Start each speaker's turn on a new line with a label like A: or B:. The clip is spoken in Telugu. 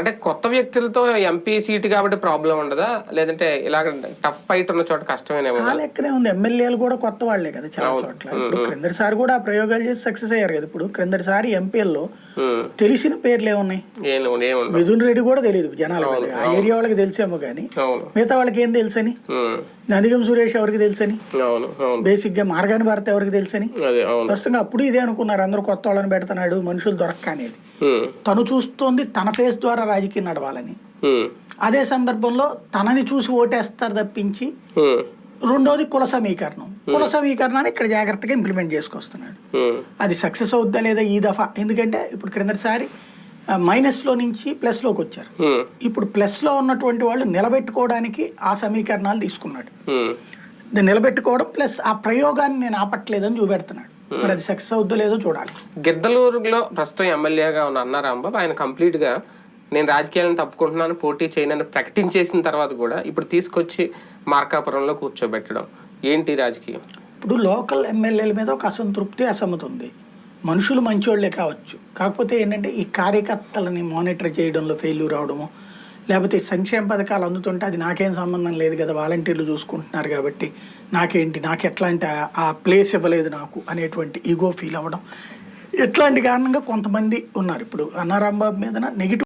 A: అంటే కొత్త వ్యక్తులతో ఎంపీ సీట్ కాబట్టి ప్రాబ్లం ఉండదా? లేదంటే ఇలాగ టఫ్ ఫైట్ ఉన్న చోట కష్టమేనేమో
B: ఆ లెక్కనే ఉంది. ఎమ్మెల్యేలు కూడా కొత్త వాళ్ళే కదా చాలా చోట్ల. ఇప్పుడు క్రిందటిసారి కూడా ఆ ప్రయోగాలు చేసి సక్సెస్ అయ్యారు కదా. ఇప్పుడు క్రిందటిసారి ఎంపీల్లో. తెలిసిన పేర్లు ఏమున్నాయి? మిథున్ రెడ్డి కూడా తెలియదు జనాలకు అది. ఆ ఏరియా వాళ్ళకి తెలిసేమో కానీ మిగతా వాళ్ళకి ఏం తెలుసని. నందిగం సురేష్ ఎవరికి తెలుసని? బేసిక్గా మార్గాని భారత ఎవరికి తెలుసని? ప్రస్తుతంగా అప్పుడు ఇదే అనుకున్నారు అందరూ కొత్త వాళ్ళని పెడుతున్నాడు మనుషులు దొరక్క అనేది.
A: ఉమ్.
B: తను చూస్తోంది తన ఫేస్ ద్వారా రాజకీయం నడవాలని. అదే సందర్భంలో తనని చూసి ఓటేస్తారు తప్పించి. రెండోది కుల సమీకరణం. కుల సమీకరణాన్ని ఇక్కడ జాగ్రత్తగా ఇంప్లిమెంట్ చేసుకొస్తున్నాడు. అది సక్సెస్ అవుద్దా లేదా ఈ దఫా? ఎందుకంటే ఇప్పుడు క్రిందటిసారి మైనస్లో నుంచి ప్లస్లోకి వచ్చారు.
A: ఉమ్.
B: ఇప్పుడు ప్లస్లో ఉన్నటువంటి వాళ్ళు నిలబెట్టుకోవడానికి ఆ సమీకరణాలు తీసుకున్నాడు. దాన్ని నిలబెట్టుకోవడం ప్లస్ ఆ ప్రయోగాన్ని నేను ఆపట్లేదని చూపెడుతున్నాడు. మరి అది సక్సెస్ అవుద్దో లేదో చూడాలి.
A: గిద్దలూరులో ప్రస్తుతం ఎమ్మెల్యేగా ఉన్న అన్న రాంబాబు ఆయన కంప్లీట్గా నేను రాజకీయాలను తప్పుకుంటున్నాను పోటీ చేయనని ప్రకటించేసిన తర్వాత కూడా ఇప్పుడు తీసుకొచ్చి మార్కాపురంలో కూర్చోబెట్టడం. ఏంటి రాజకీయం?
B: ఇప్పుడు లోకల్ ఎమ్మెల్యేల మీద ఒక అసంతృప్తి అసమ్మతి ఉంది మనుషులు మంచోళ్ళే కావచ్చు. కాకపోతే ఏంటంటే ఈ కార్యకర్తలని మానిటర్ చేయడంలో ఫెయిల్యూర్ అవడము లేకపోతే సంక్షేమ పథకాలు అందుతుంటే అది నాకేం సంబంధం లేదు కదా వాలంటీర్లు చూసుకుంటున్నారు కాబట్టి నాకేంటి నాకు ఎట్లాంటి ఆ- ఆ ప్లేస్ ఇవ్వలేదు నాకు అనేటువంటి ఈగో ఫీల్ అవ్వడం. ఇట్లాంటి కారణంగా కొంతమంది ఉన్నారు. ఇప్పుడు అన్నారాంబాబు మీద నెగిటివ్